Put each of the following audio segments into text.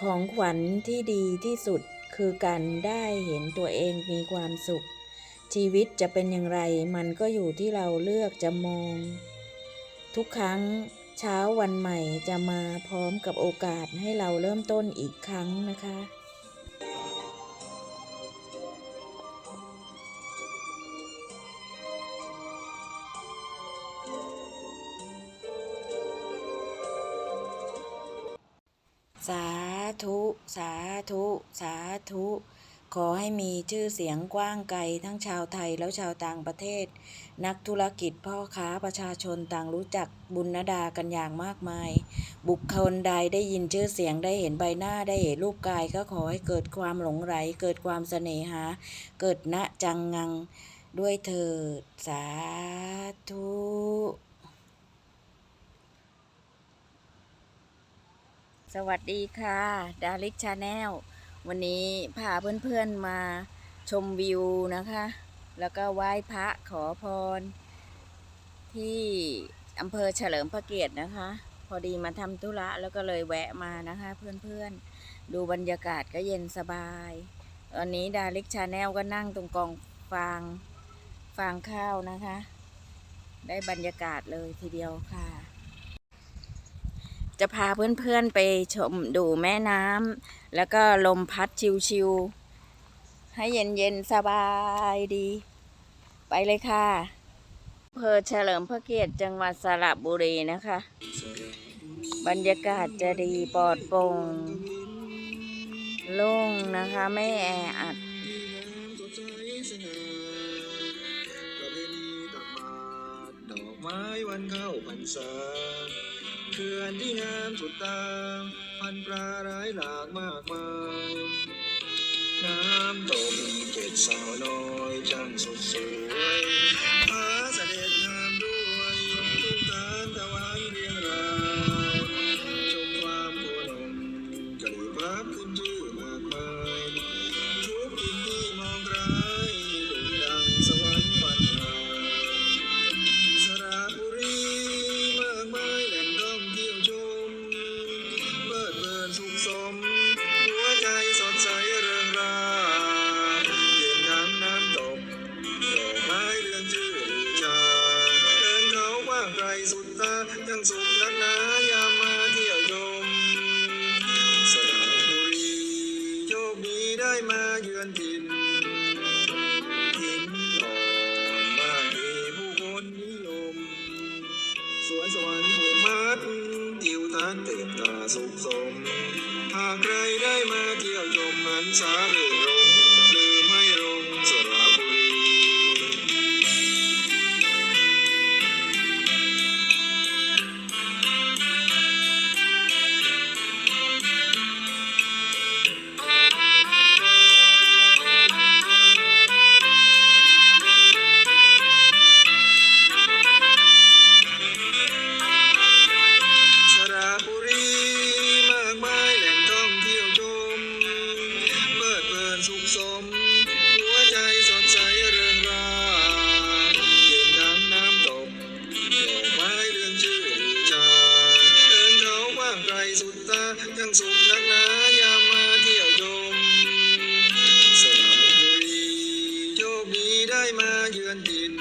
ของขวัญที่ดีที่สุดคือการได้เห็นตัวเองมีความสุข ชีวิตจะเป็นอย่างไรมันก็อยู่ที่เราเลือกจะมอง ทุกครั้งเช้าวันใหม่จะมาพร้อมกับโอกาสให้เราเริ่มต้นอีกครั้งนะคะสา ธุสาธุสาธุ ขอให้มีชื่อเสียงกว้างไกลทั้งชาวไทยแล้วชาวต่างประเทศ นักธุรกิจพ่อค้าประชาชนต่างรู้จักบุญนดากันอย่างมากมาย บุคคลใดได้ยินชื่อเสียงได้เห็นใบหน้าได้เห็นรูปกายก็ขอให้เกิดความหลงไหลเกิดความเสน่หา เกิดณจังงัง ด้วยเถิดสาธุ สวัสดีค่ะดาริกชาแนลวันนี้พาเพื่อนๆมาชมวิวนะคะ แล้วก็ไหว้พระขอพร ที่อำเภอเฉลิมพระเกียรตินะคะ พอดีมาทำธุระแล้วก็เลยแวะมานะคะ เพื่อนๆ ดูบรรยากาศก็เย็นสบาย ตอนนี้ดาริกชาแนลก็นั่งตรงกองฟางฟางข้าวนะคะ ได้บรรยากาศเลยทีเดียวค่ะ จะพาเพื่อนๆไปชมดูแม่น้ำแล้วก็ลมพัดชิวๆให้เย็นๆสบายดี ไปเลยค่ะอำเภอเฉลิมพระเกียรติจังหวัดสระบุรีนะคะ บรรยากาศจะดีปลอดโปร่งโล่งนะคะไม่แออัดไม้วันเข้าพรรษา เขื่อนที่งามสุดตา พันปลาร้ายหลากมากมาย น้ำตกเจ็ดสาวน้อยจังสดสวย นั้นตื่นตาสุขสม หากใครได้มาเที่ยวชมหันสาเรื่นร บิดเพลินสุขสม หัวใจสดใสเริงราเย็นน้ำน้ำตกดอกไม้เรื่องชื่อลือชาเดินเขาว่างไกลสุดตายังสุขนักหนายามมาเที่ยวชมสระบุรีโชคดีได้มาเยือนถิ่น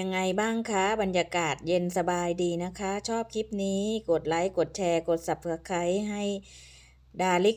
ยังไงบ้างคะ บรรยากาศเย็นสบายดีนะคะ ชอบคลิปนี้กดไลค์ กดแชร์ กด subscribe ให้ดาลิก